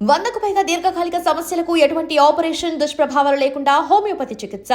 వందకు పైగా దీర్ఘకాలిక సమస్యలకు ఎటువంటి ఆపరేషన్ దుష్ప్రభావాలు లేకుండా హోమియోపతి చికిత్స.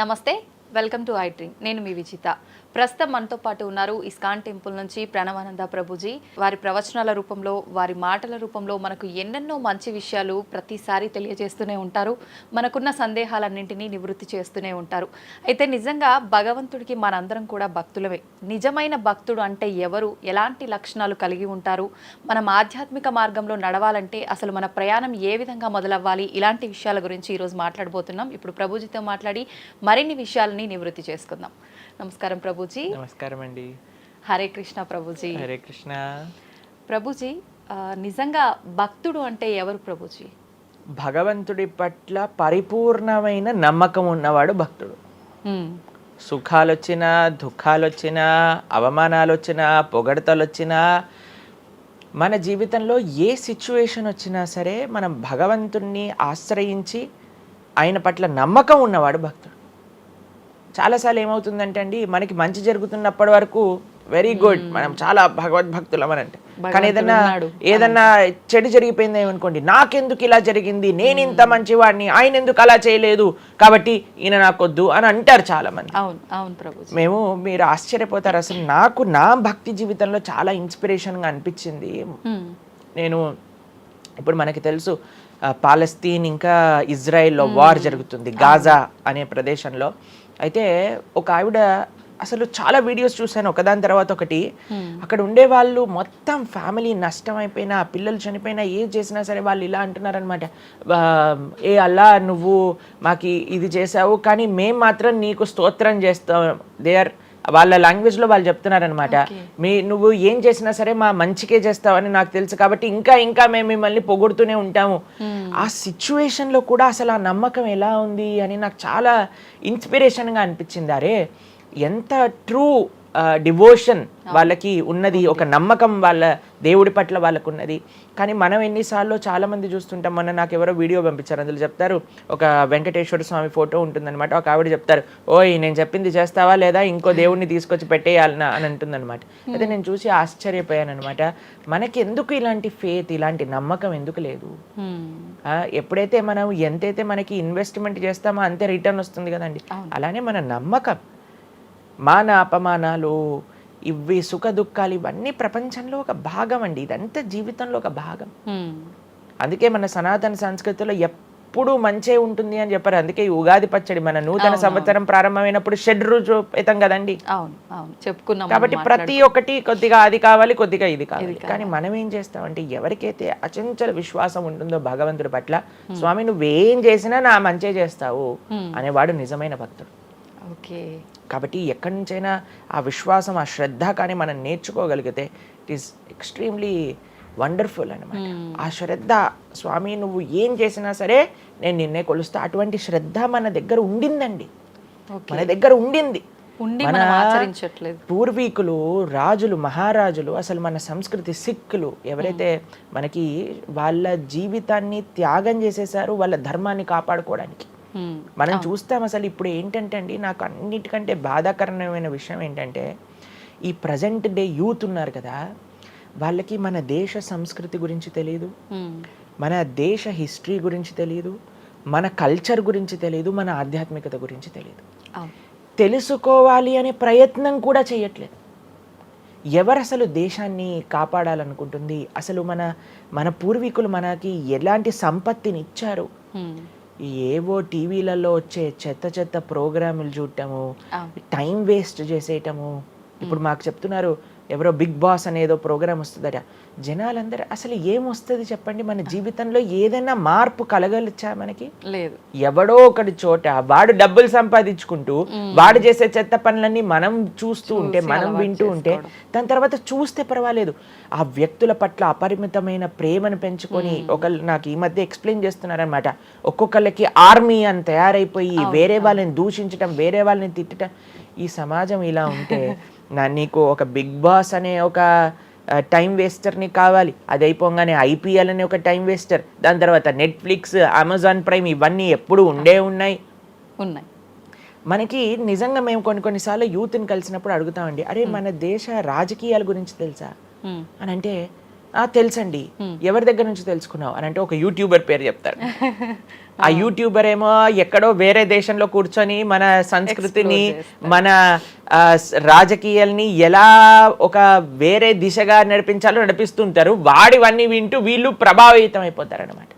నమస్తే వెల్కమ్ టు ఐ డ్రీమ్. నేను మీ విజిత. ప్రస్తుతం మనతో పాటు ఉన్నారు ఇస్కాన్ టెంపుల్ నుంచి ప్రణవానంద ప్రభుజీ. వారి ప్రవచనాల రూపంలో వారి మాటల రూపంలో మనకు ఎన్నెన్నో మంచి విషయాలు ప్రతిసారి తెలియజేస్తూనే ఉంటారు. మనకున్న సందేహాలన్నింటినీ నివృత్తి చేస్తూనే ఉంటారు. అయితే నిజంగా భగవంతుడికి మనందరం కూడా భక్తులమే. నిజమైన భక్తుడు అంటే ఎవరు? ఎలాంటి లక్షణాలు కలిగి ఉంటారు? మనం ఆధ్యాత్మిక మార్గంలో నడవాలంటే అసలు మన ప్రయాణం ఏ విధంగా మొదలవ్వాలి? ఇలాంటి విషయాల గురించి ఈరోజు మాట్లాడబోతున్నాం. ఇప్పుడు ప్రభుజీతో మాట్లాడి మరిన్ని విషయాలని నివృత్తి చేసుకుందాం. నమస్కారం ప్రభుజీ. నమస్కారం అండి హరే కృష్ణ ప్రభుజీ. హరే కృష్ణ. ప్రభుజీ నిజంగా భక్తుడు అంటే ఎవరు ప్రభుజీ? భగవంతుడి పట్ల పరిపూర్ణమైన నమ్మకం ఉన్నవాడు భక్తుడు. సుఖాలు వచ్చినా దుఃఖాలు వచ్చినా అవమానాలు వచ్చినా పొగడతలు వచ్చినా మన జీవితంలో ఏ సిచ్యువేషన్ వచ్చినా సరే మనం భగవంతుణ్ణి ఆశ్రయించి ఆయన పట్ల నమ్మకం ఉన్నవాడు భక్తుడు. చాలాసార్లు ఏమవుతుందంటే అండి మనకి మంచి జరుగుతున్నప్పటి వరకు వెరీ గుడ్ మనం చాలా భగవద్భక్తులం అని అంటే కానీ ఏదన్నా. ఏదన్నా చెడు జరిగిపోయింది ఏమనుకోండి నాకెందుకు ఇలా జరిగింది నేను ఇంత మంచివాడిని ఆయన ఎందుకు అలా చేయలేదు కాబట్టి ఈయన నాకొద్దు అని అంటారు చాలా మంది అవును అవును ప్రభుజీ. మేము మీరు ఆశ్చర్యపోతారు. అసలు నాకు నా భక్తి జీవితంలో చాలా ఇన్స్పిరేషన్గా అనిపించింది. నేను ఇప్పుడు మనకి తెలుసు పాలస్తీన్ ఇంకా ఇజ్రాయెల్లో వార్ జరుగుతుంది గాజా అనే ప్రదేశంలో. అయితే ఒక ఆవిడ అసలు చాలా వీడియోస్ చూశాను ఒకదాని తర్వాత ఒకటి. అక్కడ ఉండే వాళ్ళు మొత్తం ఫ్యామిలీ నష్టం అయిపోయినా పిల్లలు చనిపోయినా ఏం చేసినా సరే వాళ్ళు ఇలా అంటున్నారనమాట ఏ అల్లా నువ్వు మాకు ఇది చేసావు కానీ మేం మాత్రం నీకు స్తోత్రం చేస్తాం. దే ఆర్ వాళ్ళ లాంగ్వేజ్లో వాళ్ళు చెప్తున్నారనమాట మీ నువ్వు ఏం చేసినా సరే మా మంచికే చేస్తావని నాకు తెలుసు కాబట్టి ఇంకా ఇంకా మేము మిమ్మల్ని పొగుడుతూనే ఉంటాము. ఆ సిచ్యువేషన్లో కూడా అసలు ఆ నమ్మకం ఎలా ఉంది అని నాకు చాలా ఇన్స్పిరేషన్గా అనిపించింది. అరే ఎంత ట్రూ డివోషన్ వాళ్ళకి ఉన్నది ఒక నమ్మకం వాళ్ళ దేవుడి పట్ల వాళ్ళకు ఉన్నది కానీ మనం ఎన్నిసార్లు చాలా మంది చూస్తుంటాం మొన్న నాకు ఎవరో వీడియో పంపించారు అందులో చెప్తారు ఒక వెంకటేశ్వర స్వామి ఫోటో ఉంటుందన్నమాట ఒక ఆవిడ చెప్తారు ఓయ్ నేను చెప్పింది చేస్తావా లేదా? ఇంకో దేవుడిని తీసుకొచ్చి పెట్టేయాలనా అని అంటుందన్నమాట. అయితే నేను చూసి ఆశ్చర్యపోయాను అనమాట మనకి ఎందుకు ఇలాంటి ఫేత్ ఇలాంటి నమ్మకం ఎందుకు లేదు? ఎప్పుడైతే మనం ఎంతైతే మనకి ఇన్వెస్ట్మెంట్ చేస్తామో అంతే రిటర్న్ వస్తుంది కదండి. అలానే మన నమ్మకం. మాన అపమానాలు ఇవి సుఖ దుఃఖాలు ఇవన్నీ ప్రపంచంలో ఒక భాగం అండి. ఇదంతా జీవితంలో ఒక భాగం. అందుకే మన సనాతన సంస్కృతిలో ఎప్పుడూ మంచే ఉంటుంది అని చెప్పారు. అందుకే ఈ ఉగాది పచ్చడి మన నూతన సంవత్సరం ప్రారంభమైనప్పుడు షెడ్ రుజు అవుతాం కదండి. చెప్పుకున్నాం కాబట్టి ప్రతి ఒక్కటి కొద్దిగా అది కావాలి కొద్దిగా ఇది కావాలి. కానీ మనం ఏం చేస్తామంటే ఎవరికైతే అచంచల విశ్వాసం ఉంటుందో భగవంతుడి పట్ల స్వామి నువ్వేం చేసినా నా మంచే చేస్తావు అనేవాడు నిజమైన భక్తుడు. ఓకే. కాబట్టి ఎక్కడి నుంచైనా ఆ విశ్వాసం ఆ శ్రద్ధ కానీ మనం నేర్చుకోగలిగితే ఇట్ ఈస్ ఎక్స్ట్రీమ్లీ వండర్ఫుల్ అనమాట ఆ శ్రద్ధ స్వామి నువ్వు ఏం చేసినా సరే నేను నిన్నే కొలుస్తా. అటువంటి శ్రద్ధ మన దగ్గర ఉండిందండి. మన దగ్గర ఉండింది. పూర్వీకులు రాజులు మహారాజులు అసలు మన సంస్కృతి సిక్కులు ఎవరైతే మనకి వాళ్ళ జీవితాన్ని త్యాగం చేసేసారు వాళ్ళ ధర్మాన్ని కాపాడుకోవడానికి. మనం చూస్తాం అసలు ఇప్పుడు ఏంటంటే అండి నాకు అన్నిటికంటే బాధాకరమైన విషయం ఏంటంటే ఈ ప్రజెంట్ డే యూత్ ఉన్నారు కదా వాళ్ళకి మన దేశ సంస్కృతి గురించి తెలియదు హ్మ్. మన దేశ హిస్టరీ గురించి తెలియదు మన కల్చర్ గురించి తెలియదు మన ఆధ్యాత్మికత గురించి తెలియదు తెలుసుకోవాలి అనే ప్రయత్నం కూడా చేయట్లేదు. ఎవరు అసలు దేశాన్ని కాపాడాలనుకుంటుంది? అసలు మన మన పూర్వీకులు మనకి ఎలాంటి సంపత్తిని ఇచ్చారు. ఈ ఏవో టీవీలలో వచ్చే చెత్త చెత్త ప్రోగ్రాములు చూడటము టైం వేస్ట్ చేసేయటము. ఇప్పుడు మాకు చెప్తున్నారు ఎవరో బిగ్ బాస్ అనేదో ప్రోగ్రామ్ వస్తుందట. జనాలందరూ అసలు ఏం వస్తుంది చెప్పండి? మన జీవితంలో ఏదైనా మార్పు కలగలిచ్చా మనకి? లేదు. ఎవడో ఒకటి చోట వాడు డబ్బులు సంపాదించుకుంటూ వాడు చేసే చెత్త పనులన్నీ మనం చూస్తూ ఉంటే మనం వింటూ ఉంటే దాని తర్వాత చూస్తే పర్వాలేదు. ఆ వ్యక్తుల పట్ల అపరిమితమైన ప్రేమను పెంచుకొని ఒకళ్ళు నాకు ఈ మధ్య ఎక్స్ప్లెయిన్ చేస్తున్నారనమాట ఒక్కొక్కళ్ళకి ఆర్మీ అని తయారైపోయి వేరే వాళ్ళని దూషించటం వేరే వాళ్ళని తిట్టడం ఈ సమాజం ఇలా ఉంటే నీకు ఒక బిగ్ బాస్ అనే ఒక టైం వేస్టర్ని కావాలి. అది అయిపోగానే ఐపీఎల్ అనే ఒక టైం వేస్టర్. దాని తర్వాత నెట్ఫ్లిక్స్ అమెజాన్ ప్రైమ్ ఇవన్నీ ఎప్పుడు ఉండే ఉన్నాయి? ఉన్నాయి. మనకి నిజంగా మేము కొన్ని కొన్నిసార్లు యూత్ని కలిసినప్పుడు అడుగుతామండి అరే మన దేశ రాజకీయాల గురించి తెలుసా. అని అంటే "ఆ, తెలుసండి. ఎవరి దగ్గర నుంచి తెలుసుకున్నావు? అని అంటే ఒక యూట్యూబర్ పేరు చెప్తారు. ఆ యూట్యూబర్ ఏమో ఎక్కడో వేరే దేశంలో కూర్చొని మన సంస్కృతిని మన రాజకీయాల్ని ఎలా ఒక వేరే దిశగా నడిపించాలో నడిపిస్తుంటారు. వాడివన్నీ వింటూ వీళ్ళు ప్రభావితం అయిపోతారు అనమాట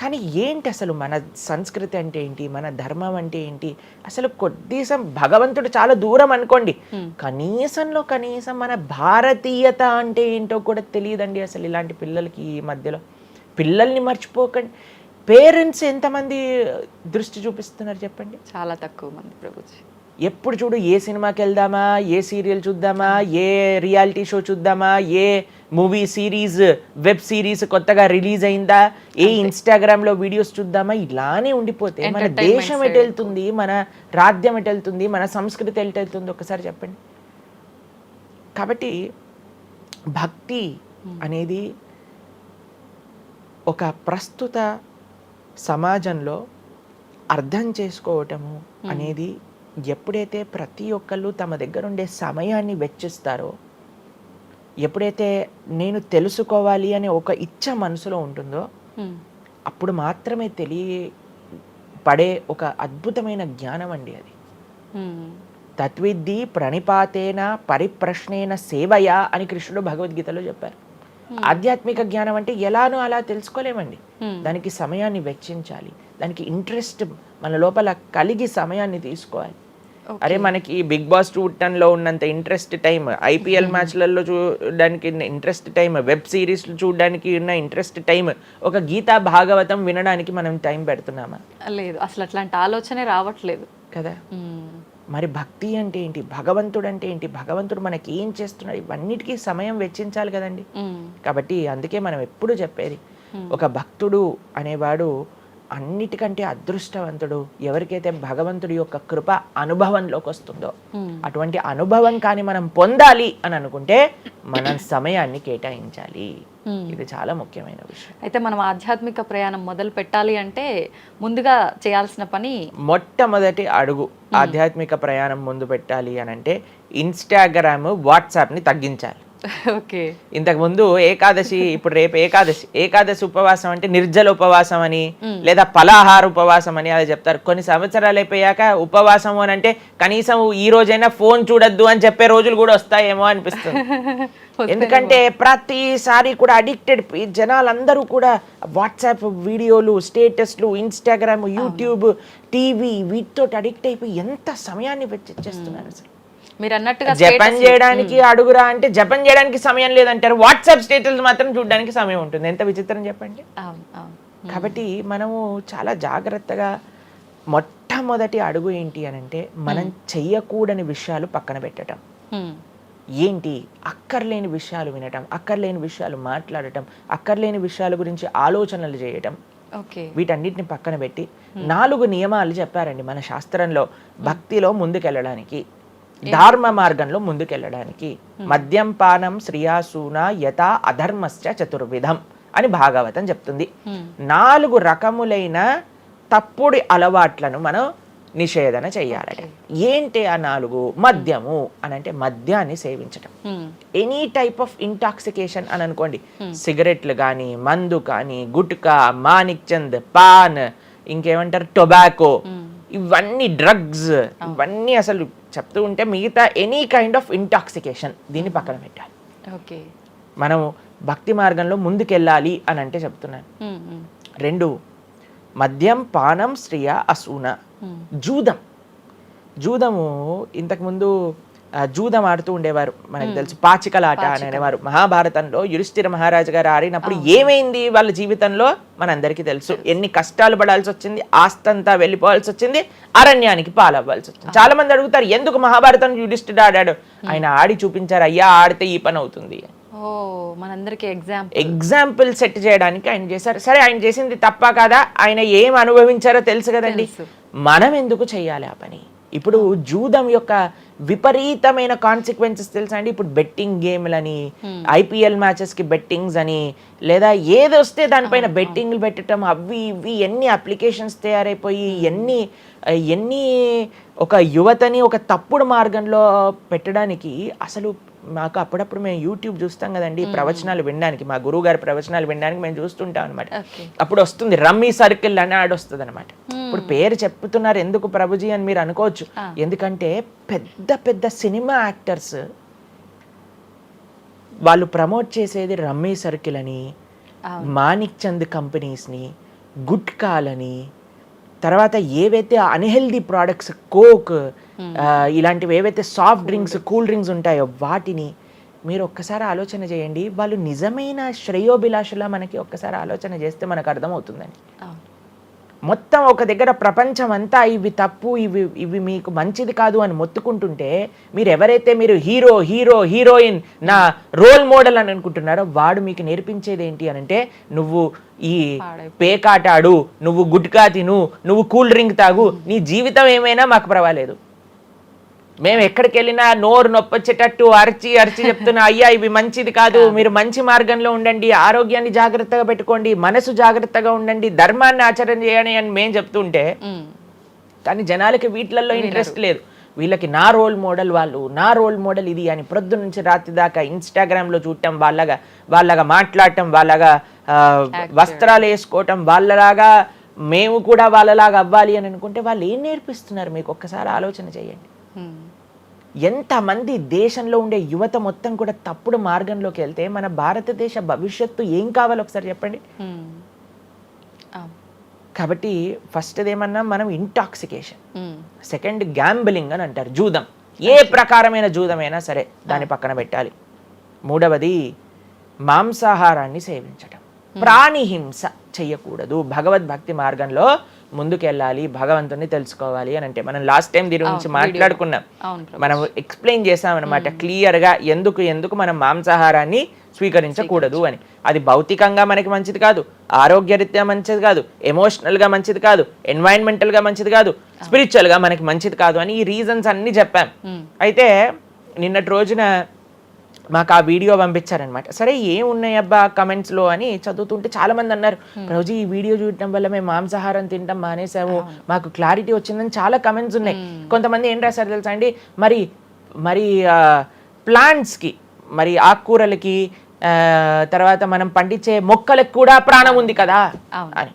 కానీ ఏంటి అసలు మన సంస్కృతి అంటే ఏంటి? మన ధర్మం అంటే ఏంటి? అసలు కొద్దిసం భగవంతుడు చాలా దూరం అనుకోండి. కనీసంలో కనీసం మన భారతీయత అంటే ఏంటో కూడా తెలియదండి అసలు ఇలాంటి పిల్లలకి ఈ మధ్యలో. పిల్లల్ని మర్చిపోకండి. పేరెంట్స్ ఎంతమంది దృష్టి చూపిస్తున్నారు చెప్పండి? చాలా తక్కువ మంది ప్రభుజీ. ఎప్పుడు చూడు ఏ సినిమాకి వెళ్దామా ఏ సీరియల్ చూద్దామా ఏ రియాలిటీ షో చూద్దామా ఏ మూవీ సిరీస్ వెబ్ సిరీస్ కొత్తగా రిలీజ్ అయిందా ఏ ఇన్స్టాగ్రామ్లో వీడియోస్ చూద్దామా ఇలానే ఉండిపోతే మన దేశం ఎటు వెళ్తుంది మన రాజ్యం ఎటు వెళ్తుంది మన సంస్కృతి ఎటు వెళ్తుంది ఒకసారి చెప్పండి. కాబట్టి భక్తి అనేది ఒక ప్రస్తుత సమాజంలో అర్థం చేసుకోవటము అనేది ఎప్పుడైతే ప్రతి ఒక్కళ్ళు తమ దగ్గర ఉండే సమయాన్ని వెచ్చిస్తారో ఎప్పుడైతే నేను తెలుసుకోవాలి అనే ఒక ఇచ్చ మనసులో ఉంటుందో. అప్పుడు మాత్రమే తెలియపడే ఒక అద్భుతమైన జ్ఞానం అండి అది. తత్విద్ది ప్రణిపాతేన పరిప్రశ్నేన సేవయా అని కృష్ణుడు భగవద్గీతలో చెప్పారు ఆధ్యాత్మిక జ్ఞానం అంటే ఎలానో అలా తెలుసుకోలేమండి. దానికి సమయాన్ని వెచ్చించాలి. దానికి ఇంట్రెస్ట్ మన లోపల కలిగి సమయాన్ని తీసుకోవాలి. అరే మనకి బిగ్ బాస్లో ఉన్నంత ఇంట్రెస్ట్ టైం ఐపీఎల్ మ్యాచ్లలో చూడడానికి ఇంట్రెస్ట్ టైం వెబ్ సిరీస్ చూడడానికి ఉన్న ఇంట్రెస్ట్ టైం ఒక గీతా భాగవతం వినడానికి మనం టైం పెడుతున్నామా? లేదు అసలు అట్లాంటి ఆలోచనే రావట్లేదు. కదా. మరి భక్తి అంటే ఏంటి? భగవంతుడు అంటే ఏంటి? భగవంతుడు మనకి ఏం చేస్తున్నాడు? ఇవన్నిటికీ సమయం వెచ్చించాలి కదండి. కాబట్టి అందుకే మనం ఎప్పుడు చెప్పేది ఒక భక్తుడు అనేవాడు అన్నిటికంటే అదృష్టవంతుడు ఎవరికైతే భగవంతుడి యొక్క కృప అనుభవంలోకి వస్తుందో. అటువంటి అనుభవం కానీ మనం పొందాలి అని అనుకుంటే మనం సమయాన్ని కేటాయించాలి. ఇది చాలా ముఖ్యమైన విషయం. అయితే మనం ఆధ్యాత్మిక ప్రయాణం మొదలు పెట్టాలి అంటే ముందుగా చేయాల్సిన పని? మొట్టమొదటి అడుగు ఆధ్యాత్మిక ప్రయాణం ముందు పెట్టాలి అని అంటే ఇన్స్టాగ్రామ్ వాట్సాప్ని తగ్గించాలి. ఓకే. ఇంతకు ముందు ఏకాదశి ఇప్పుడు రేపు ఏకాదశి. ఏకాదశి ఉపవాసం అంటే నిర్జల ఉపవాసం అని లేదా పలాహార ఉపవాసం అని అలా చెప్తారు. కొన్ని సంవత్సరాలు అయిపోయాక ఉపవాసం అని అంటే కనీసం ఈ రోజైనా ఫోన్ చూడొద్దు అని చెప్పే రోజులు కూడా వస్తాయేమో అనిపిస్తుంది. ఎందుకంటే ప్రతిసారి కూడా అడిక్టెడ్ జనాలందరూ కూడా వాట్సాప్ వీడియోలు స్టేటస్లు ఇన్స్టాగ్రామ్ యూట్యూబ్ టీవీ వీటితో అడిక్ట్ అయిపోయి ఎంత సమయాన్ని వెచ్చిచ్చేస్తున్నారు అసలు? మీరు అన్నట్టుగా జపం చేయడానికి అడుగురా అంటే జపం చేయడానికి సమయం లేదంటారు. వాట్సాప్ స్టేటస్ మాత్రం చూడడానికి సమయం ఉంటుంది. ఎంత విచిత్రం చెప్పండి? కాబట్టి మనము చాలా జాగ్రత్తగా మొట్టమొదటి అడుగు ఏంటి అని అంటే మనం చెయ్యకూడని విషయాలు పక్కన పెట్టడం. ఏంటి? అక్కర్లేని విషయాలు వినటం అక్కర్లేని విషయాలు మాట్లాడటం అక్కర్లేని విషయాల గురించి ఆలోచనలు చేయటం. ఓకే. వీటన్నిటిని పక్కన పెట్టి నాలుగు నియమాలు చెప్పారండి మన శాస్త్రంలో. భక్తిలో ముందుకెళ్ళడానికి. ధర్మ మార్గంలో ముందుకెళ్ళడానికి. మద్యం పానం శ్రియాసూన యథా అధర్మశ్చ చతుర్విధం అని భాగవతం చెప్తుంది. నాలుగు రకములైన తప్పుడు అలవాట్లను మనం నిషేధన చేయాలట. ఏంటి ఆ నాలుగు? మద్యము అని అంటే మద్యాన్ని సేవించటం. Hmm. Any type of intoxication అని అనుకోండి సిగరెట్లు కానీ మందు కానీ గుట్కా మానిక్ చంద్ పాన్ ఇంకేమంటారు? టొబాకో ఇవన్నీ డ్రగ్స్ ఇవన్నీ అసలు చెప్తూ ఉంటే మిగతా ఎనీ కైండ్ ఆఫ్ ఇంటాక్సికేషన్ దీన్ని పక్కన పెట్టాలి. ఓకే. మనం భక్తి మార్గంలో ముందుకెళ్ళాలి అని అంటే చెప్తున్నాను. రెండు మద్యం పానం శ్రియ అసూన. జూదం. జూదము ఇంతకుముందు జూదం ఆడుతూ ఉండేవారు. మనకు తెలుసు పాచికలాట అని అనేవారు. మహాభారతంలో యుధిష్ఠిర మహారాజు గారు ఆడినప్పుడు ఏమైంది వాళ్ళ జీవితంలో? మనందరికీ తెలుసు. ఎన్ని కష్టాలు పడాల్సి వచ్చింది ఆస్తంతా వెళ్ళిపోవాల్సి వచ్చింది అరణ్యానికి పాలవ్వాల్సి వచ్చింది. చాలా మంది అడుగుతారు ఎందుకు మహాభారతం యుధిష్ఠిరుడు ఆడాడు? ఆయన ఆడి చూపించారు అయ్యా ఆడితే ఈ పని అవుతుంది. మనందరికి ఎగ్జాంపుల్ ఎగ్జాంపుల్ సెట్ చేయడానికి ఆయన చేశారు. సరే ఆయన చేసింది తప్ప కాదా ఆయన ఏం అనుభవించారో తెలుసు కదండి. మనం ఎందుకు చేయాలి ఆ పని? ఇప్పుడు జూదం యొక్క విపరీతమైన కాన్సిక్వెన్సెస్ తెలుసా అండి ఇప్పుడు బెట్టింగ్ గేమ్లని ఐపీఎల్ మ్యాచెస్కి బెట్టింగ్స్ అని లేదా ఏది వస్తే దానిపైన బెట్టింగ్లు పెట్టడం అవి ఇవి ఎన్ని అప్లికేషన్స్ తయారైపోయి ఎన్ని ఆ, ఎన్ని ఒక యువతని ఒక తప్పుడు మార్గంలో పెట్టడానికి అసలు మాకు అప్పుడప్పుడు మేము యూట్యూబ్ చూస్తాం కదండి ప్రవచనాలు వినడానికి. మా గురువు గారి ప్రవచనాలు వినడానికి మేము చూస్తుంటాం అనమాట అప్పుడు వస్తుంది రమ్మీ సర్కిల్ అని ఆడ వస్తుంది అనమాట ఇప్పుడు పేరు చెప్తున్నారు ఎందుకు ప్రభుజీ అని మీరు అనుకోవచ్చు. ఎందుకంటే పెద్ద పెద్ద సినిమా యాక్టర్స్ వాళ్ళు ప్రమోట్ చేసేది రమ్మీ సర్కిల్ అని మాణిక్ చంద్ కంపెనీస్ని గుట్కాలని తర్వాత ఏవైతే అన్హెల్దీ ప్రోడక్ట్స్ కోక్ ఇలాంటివి ఏవైతే సాఫ్ట్ డ్రింక్స్ కూల్ డ్రింక్స్ ఉంటాయో వాటిని మీరు ఒక్కసారి ఆలోచన చేయండి. వాళ్ళు నిజమైన శ్రేయోభిలాషులా మనకి ఒక్కసారి ఆలోచన చేస్తే మనకు అర్థమవుతుందని అవును. మొత్తం ఒక దగ్గర ప్రపంచం అంతా ఇవి తప్పు ఇవి ఇవి మీకు మంచిది కాదు అని మొత్తుకుంటుంటే మీరు ఎవరైతే మీరు హీరో హీరో హీరోయిన్ నా రోల్ మోడల్ అని అనుకుంటున్నారో వాడు మీకు నేర్పించేది ఏంటి అని అంటే నువ్వు ఈ పేకాట ఆడు నువ్వు గుట్కా తిను నువ్వు కూల్ డ్రింక్ తాగు నీ జీవితం ఏమైనా మాకు పర్వాలేదు. మేము ఎక్కడికి వెళ్ళినా నోరు నొప్పొచ్చేటట్టు అరిచి అరిచి చెప్తున్నా అయ్యా ఇవి మంచిది కాదు మీరు మంచి మార్గంలో ఉండండి ఆరోగ్యాన్ని జాగ్రత్తగా పెట్టుకోండి మనసు జాగ్రత్తగా ఉండండి ధర్మాన్ని ఆచరణ చేయండి అని మేము చెప్తుంటే. కానీ జనాలకి వీటిలలో ఇంట్రెస్ట్ లేదు. వీళ్ళకి నా రోల్ మోడల్ వాళ్ళు నా రోల్ మోడల్ ఇది అని ప్రొద్దు నుంచి రాత్రి దాకా ఇన్స్టాగ్రామ్లో చూడటం వాళ్ళగా వాళ్ళగా మాట్లాడటం వాళ్ళగా వస్త్రాలు వేసుకోవటం వాళ్ళలాగా మేము కూడా వాళ్ళలాగా అవ్వాలి అని అనుకుంటే వాళ్ళు ఏం నేర్పిస్తున్నారు? మీకు ఒక్కసారి ఆలోచన చేయండి. ఎంతమంది దేశంలో ఉండే యువత మొత్తం కూడా తప్పుడు మార్గంలోకి వెళ్తే మన భారతదేశ భవిష్యత్తు ఏం కావాలో ఒకసారి చెప్పండి. కాబట్టి ఫస్ట్ ఏమన్నా మనం ఇంటాక్సికేషన్. సెకండ్ గ్యాంబలింగ్ అని అంటారు జూదం. ఏ ప్రకారమైన జూదమైనా సరే దాన్ని పక్కన పెట్టాలి. మూడవది మాంసాహారాన్ని సేవించటం. ప్రాణిహింస చెయ్యకూడదు భగవద్భక్తి మార్గంలో ముందుకెళ్ళాలి భగవంతుని తెలుసుకోవాలి అని అంటే. మనం లాస్ట్ టైం దీని గురించి మాట్లాడుకున్నాం. మనం ఎక్స్ప్లెయిన్ చేసామన్నమాట క్లియర్గా ఎందుకు ఎందుకు మనం మాంసాహారాన్ని స్వీకరించకూడదు అని. అది భౌతికంగా మనకి మంచిది కాదు ఆరోగ్యరీత్యా మంచిది కాదు ఎమోషనల్గా మంచిది కాదు ఎన్వైరన్మెంటల్గా మంచిది కాదు స్పిరిచువల్గా మనకి మంచిది కాదు అని ఈ రీజన్స్ అన్నీ చెప్పాం. అయితే నిన్నటి రోజున మాకు ఆ వీడియో పంపించారనమాట సరే ఏం ఉన్నాయి అబ్బా కమెంట్స్లో అని చదువుతుంటే చాలా మంది అన్నారు రోజు ఈ వీడియో చూడటం వల్ల మేము మాంసాహారం తింటాం మానేసాము మాకు క్లారిటీ వచ్చిందని చాలా కమెంట్స్ ఉన్నాయి. కొంతమంది ఏం రాశారు తెలుసా అండి? మరి మరి ప్లాంట్స్కి మరి ఆకుకూరలకి తర్వాత మనం పండించే మొక్కలకు కూడా ప్రాణం ఉంది కదా. అని.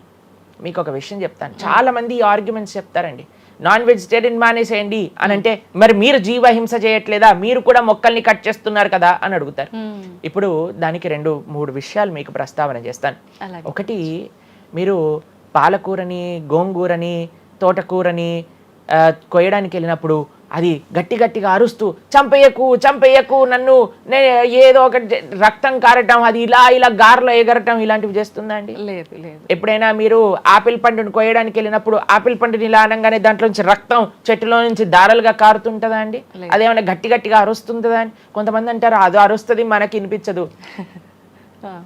మీకు ఒక విషయం చెప్తాను. చాలా మంది ఈ ఆర్గ్యుమెంట్స్ చెప్తారండి. నాన్ వెజిటేరియన్ మానేసేయండి అని అంటే మరి మీరు జీవహింస చేయట్లేదా? మీరు కూడా మొక్కల్ని కట్ చేస్తున్నారు కదా? అని అడుగుతారు. ఉమ్. ఇప్పుడు దానికి రెండు మూడు విషయాలు మీకు ప్రస్తావన చేస్తాను. ఒకటి మీరు పాలకూరని గోంగూరని తోటకూరని కొయ్యడానికి వెళ్ళినప్పుడు అది గట్టి గట్టిగా అరుస్తూ చంపేయకు చంపేయకు నన్ను నే ఏదో ఒక రక్తం కారటం అది ఇలా ఇలా గారెలో ఎగరటం ఇలాంటివి చేస్తుందా అండి? లేదు లేదు. ఎప్పుడైనా మీరు ఆపిల్ పండుని కోయడానికి వెళ్ళినప్పుడు ఆపిల్ పండుని ఇలా అనగానే దాంట్లో నుంచి రక్తం చెట్టులో నుంచి దారాలుగా కారుతుంటుందా అండి? అదేమైనా గట్టి గట్టిగా అరుస్తుంటుందా అని కొంతమంది అంటారు అది అరుస్తుంది మనకి వినిపించదు.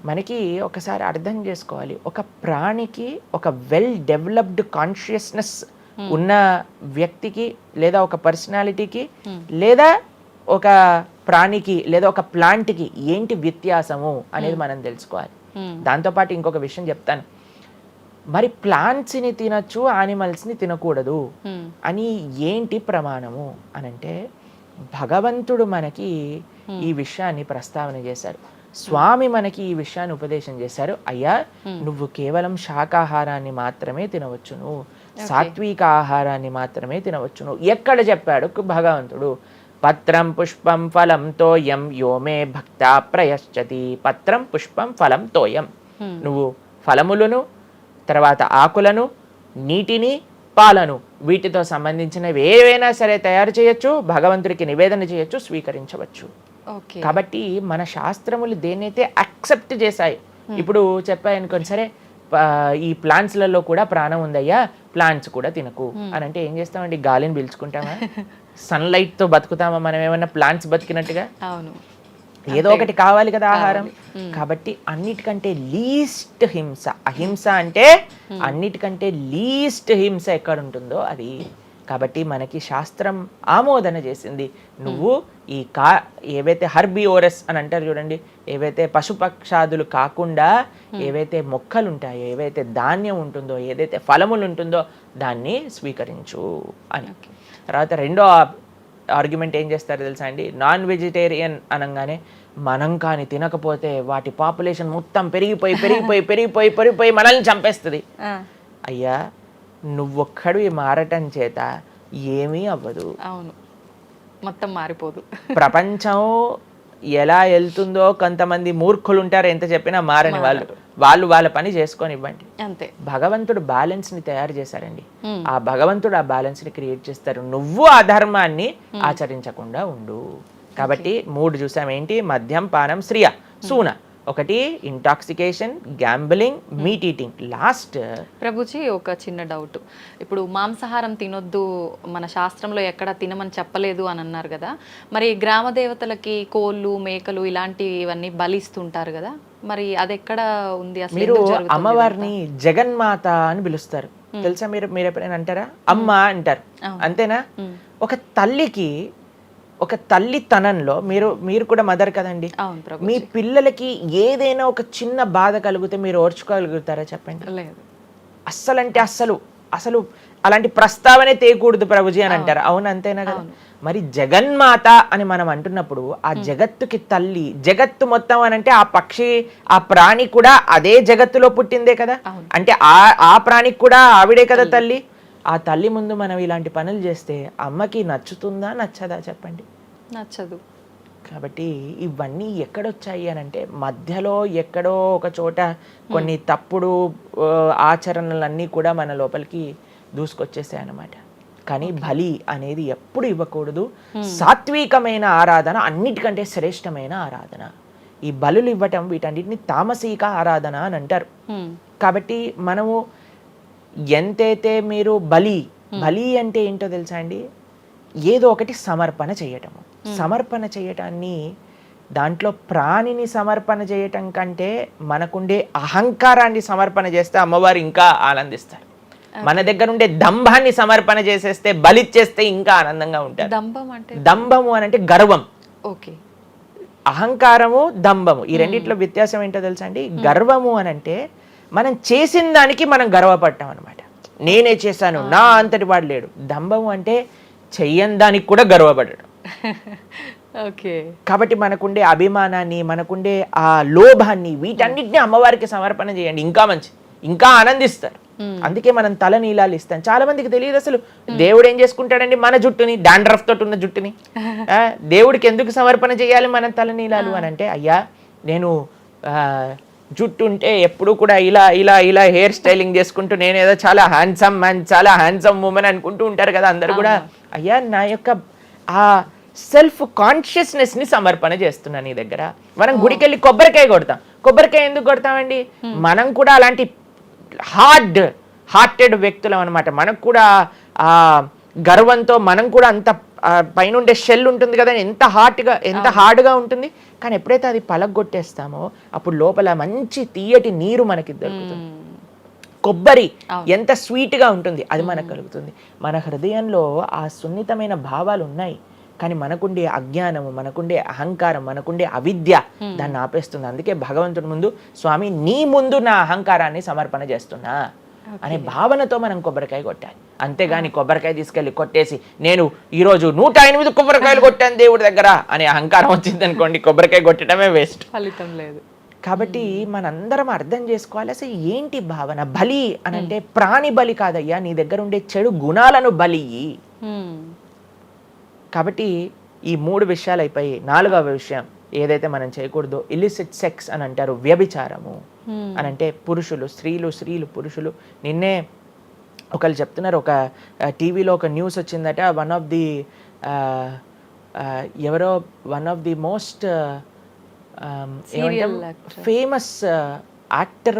మనకి ఒకసారి అర్థం చేసుకోవాలి. ఒక ప్రాణికి ఒక వెల్ డెవలప్డ్ కాన్షియస్నెస్ ఉన్న వ్యక్తికి లేదా ఒక పర్సనాలిటీకి లేదా ఒక ప్రాణికి లేదా ఒక ప్లాంట్కి ఏంటి వ్యత్యాసము అనేది మనం తెలుసుకోవాలి. Hmm. దాంతోపాటు ఇంకొక విషయం చెప్తాను. మరి ప్లాంట్స్ని తినచ్చు యానిమల్స్ని తినకూడదు. అని ఏంటి ప్రమాణము అనంటే భగవంతుడు మనకి ఈ విషయాన్ని ప్రస్తావన చేశారు. స్వామి మనకి ఈ విషయాన్ని ఉపదేశం చేశారు. అయ్యా నువ్వు కేవలం శాకాహారాన్ని మాత్రమే తినవచ్చును. సాత్విక ఆహారాన్ని మాత్రమే తినవచ్చును. ఎక్కడ చెప్పాడు? భగవంతుడు. పత్రం పుష్పం ఫలం తోయం యోమే భక్త ప్రయశ్చతి. పత్రం పుష్పం ఫలం తోయం. నువ్వు ఫలములను తర్వాత ఆకులను నీటిని పాలను వీటితో సంబంధించినవి ఏవైనా సరే తయారు చేయొచ్చు భగవంతుడికి నివేదన చేయొచ్చు స్వీకరించవచ్చు. కాబట్టి మన శాస్త్రములు దేన్నైతే అక్సెప్ట్ చేశాయి ఇప్పుడు చెప్పాయనుకోండి సరే ఈ ప్లాంట్స్లలో కూడా ప్రాణం ఉందయ్యా ప్లాంట్స్ కూడా తినకు. అని అంటే ఏం చేస్తామండి? గాలిని పీల్చుకుంటామా? సన్లైట్తో బతుకుతామా? మనం ఏమన్నా ప్లాంట్స్ బతికినట్టుగా? అవును. ఏదో ఒకటి కావాలి కదా ఆహారం. కాబట్టి అన్నిటికంటే లీస్ట్ హింస. అహింస అంటే అన్నిటికంటే లీస్ట్ హింస ఎక్కడ ఉంటుందో అది. కాబట్టి మనకి శాస్త్రం ఆమోదన చేసింది. నువ్వు ఈ కా ఏవైతే హర్బియోరస్ అని అంటారు చూడండి ఏవైతే పశుపక్షాదులు కాకుండా ఏవైతే మొక్కలు ఉంటాయో ఏవైతే ధాన్యం ఉంటుందో ఏదైతే ఫలములు ఉంటుందో దాన్ని స్వీకరించు అని. తర్వాత రెండో ఆర్గ్యుమెంట్ ఏం చేస్తారు తెలుసా అండి? నాన్ వెజిటేరియన్ అనగానే మనం కానీ తినకపోతే వాటి పాపులేషన్ మొత్తం పెరిగిపోయి పెరిగిపోయి పెరిగిపోయి పెరిగిపోయి మనల్ని చంపేస్తుంది. అయ్యా నువ్వొక్కడివి మారటం చేత ఏమీ అవ్వదు. అవును. మొత్తం మారిపోదు. ప్రపంచం ఎలా వెళ్తుందో కొంతమంది మూర్ఖులు ఉంటారు ఎంత చెప్పినా మారని వాళ్ళు. వాళ్ళు వాళ్ళ పని చేసుకొని ఇవ్వండి. అంతే. భగవంతుడు బ్యాలెన్స్ని తయారు చేశారండి. ఆ భగవంతుడు ఆ బ్యాలెన్స్ని క్రియేట్ చేస్తారు. నువ్వు ఆ ధర్మాన్ని ఆచరించకుండా ఉండు. కాబట్టి మూడు చూసాం. ఏంటి? మద్యం పానం శ్రియ సూన. ఒకటి intoxication gambling meat eating last Prabhuji ఒక చిన్న డౌట్ ఇప్పుడు మాంసాహారం తినొద్దు మన శాస్త్రంలో ఎక్కడ తినమని చెప్పలేదు అని అన్నారు కదా. మరి గ్రామ దేవతలకి కోళ్ళు మేకలు ఇలాంటివన్నీ బలిస్తుంటారు కదా. మరి అది ఎక్కడ ఉంది అసలు? అమ్మవారిని జగన్మాత అని పిలుస్తారు. తెలుసా మీరు మీరు ఎప్పుడైనా అంటారా? అమ్మ అంటారు. అంతేనా? ఒక తల్లికి ఒక తల్లితనంలో మీరు మీరు కూడా మదర్ కదండి? మీ పిల్లలకి ఏదైనా ఒక చిన్న బాధ కలిగితే మీరు ఓర్చుకోగలుగుతారా చెప్పండి? లేదు. అస్సలంటే అస్సలు అసలు అలాంటి ప్రస్తావనే తేయకూడదు ప్రభుజీ అని అంటారు? అవును అంతేనా కదా? మరి జగన్మాత అని మనం అంటున్నప్పుడు ఆ జగత్తుకి తల్లి జగత్తు మొత్తం అని అంటే ఆ పక్షి ఆ ప్రాణి కూడా అదే జగత్తులో పుట్టిందే కదా. అంటే ఆ ఆ ప్రాణికి కూడా ఆవిడే కదా తల్లి? ఆ తల్లి ముందు మనం ఇలాంటి పనులు చేస్తే అమ్మకి నచ్చుతుందా నచ్చదా చెప్పండి? నచ్చదు. కాబట్టి ఇవన్నీ ఎక్కడొచ్చాయి అని అంటే మధ్యలో ఎక్కడో ఒక చోట కొన్ని తప్పుడు ఆచరణలన్నీ కూడా మన లోపలికి దూసుకొచ్చేసాయి అన్నమాట. కానీ బలి అనేది ఎప్పుడు ఇవ్వకూడదు. సాత్వికమైన ఆరాధన అన్నిటికంటే శ్రేష్టమైన ఆరాధన. ఈ బలులు ఇవ్వటం వీటన్నిటిని తామసీక ఆరాధన అని అంటారు. కాబట్టి మనము ఎంతైతే మీరు బలి బలి అంటే ఏంటో తెలుసా అండి? ఏదో ఒకటి సమర్పణ చేయటము. సమర్పణ చేయటాన్ని దాంట్లో ప్రాణిని సమర్పణ చేయటం కంటే మనకుండే అహంకారాన్ని సమర్పణ చేస్తే అమ్మవారు ఇంకా ఆనందిస్తారు. మన దగ్గర ఉండే దంభాన్ని సమర్పణ చేసేస్తే బలిచ్చేస్తే ఇంకా ఆనందంగా ఉంటారు. దంభం అంటే? దంభము అని అంటే గర్వం. ఓకే అహంకారము దంభము ఈ రెండిట్లో వ్యత్యాసం ఏంటో తెలుసా అండి? గర్వము అని అంటే మనం చేసిన దానికి మనం గర్వపడటం అనమాట నేనే చేశాను నా అంతటి వాడు లేడు. దంభము అంటే చెయ్యని దానికి కూడా గర్వపడడం. ఓకే. కాబట్టి మనకుండే అభిమానాన్ని మనకుండే ఆ లోభాన్ని వీటన్నిటిని అమ్మవారికి సమర్పణ చేయండి. ఇంకా మంచి ఇంకా ఆనందిస్తారు. అందుకే మనం తల నీలాలు ఇస్తాం. చాలా మందికి తెలియదు అసలు. దేవుడు ఏం చేసుకుంటాడండి? మన జుట్టుని డాండ్రఫ్ తోటి ఉన్న జుట్టుని దేవుడికి ఎందుకు సమర్పణ చేయాలి మన తల నీలాలు అని అంటే అయ్యా నేను జుట్టు ఉంటే ఎప్పుడు కూడా ఇలా ఇలా ఇలా హెయిర్ స్టైలింగ్ చేసుకుంటూ నేను ఏదో చాలా హ్యాండ్సమ్ మ్యాన్ చాలా హ్యాండ్సమ్ ఉమెన్ అనుకుంటూ ఉంటారు కదా అందరు కూడా. అయ్యా నా యొక్క ఆ సెల్ఫ్ కాన్షియస్నెస్ని సమర్పణ చేస్తున్నా నీ దగ్గర. మనం గుడికి వెళ్ళి కొబ్బరికాయ కొడతాం. కొబ్బరికాయ ఎందుకు కొడతామండి? మనం కూడా అలాంటి హార్డ్ హార్టెడ్ వ్యక్తులం అనమాట మనకు కూడా ఆ గర్వంతో మనం కూడా అంత ఆ, పైనుండే షెల్ ఉంటుంది కదా ఎంత హార్ట్గా ఎంత హార్డ్గా ఉంటుంది. కానీ ఎప్పుడైతే అది పలగొట్టేస్తామో అప్పుడు లోపల మంచి తీయటి నీరు మనకి దొరుకుతుంది. కొబ్బరి ఎంత స్వీట్గా ఉంటుంది అది మనకు కలుగుతుంది. మన హృదయంలో ఆ సున్నితమైన భావాలు ఉన్నాయి. కానీ మనకుండే అజ్ఞానము మనకుండే అహంకారం మనకుండే అవిద్య దాన్ని ఆపేస్తుంది. అందుకే భగవంతుడి ముందు స్వామి నీ ముందు నా అహంకారాన్ని సమర్పణ చేస్తున్నా. అనే భావనతో మనం కొబ్బరికాయ కొట్టాలి. అంతేగాని కొబ్బరికాయ తీసుకెళ్ళి కొట్టేసి నేను ఈరోజు నూట ఎనిమిది కొబ్బరికాయలు కొట్టాను దేవుడి దగ్గర అనే అహంకారం వచ్చింది అనుకోండి కొబ్బరికాయ కొట్టడమే వేస్ట్. ఫలితం లేదు. కాబట్టి మనందరం అర్థం చేసుకోవాలి అసలు ఏంటి భావన? బలి అని అంటే ప్రాణి బలి కాదయ్యా నీ దగ్గర ఉండే చెడు గుణాలను బలి. కాబట్టి ఈ మూడు విషయాలు అయిపోయి నాలుగవ విషయం ఏదైతే మనం చేయకూడదో ఇలిసిట్ సెక్స్ అని అంటారు వ్యభిచారము. అని అంటే పురుషులు స్త్రీలు స్త్రీలు పురుషులు. నిన్నే ఒకళ్ళు చెప్తున్నారు ఒక టీవీలో ఒక న్యూస్ వచ్చిందట వన్ ఆఫ్ ది ఎవరో one of the most. Famous actor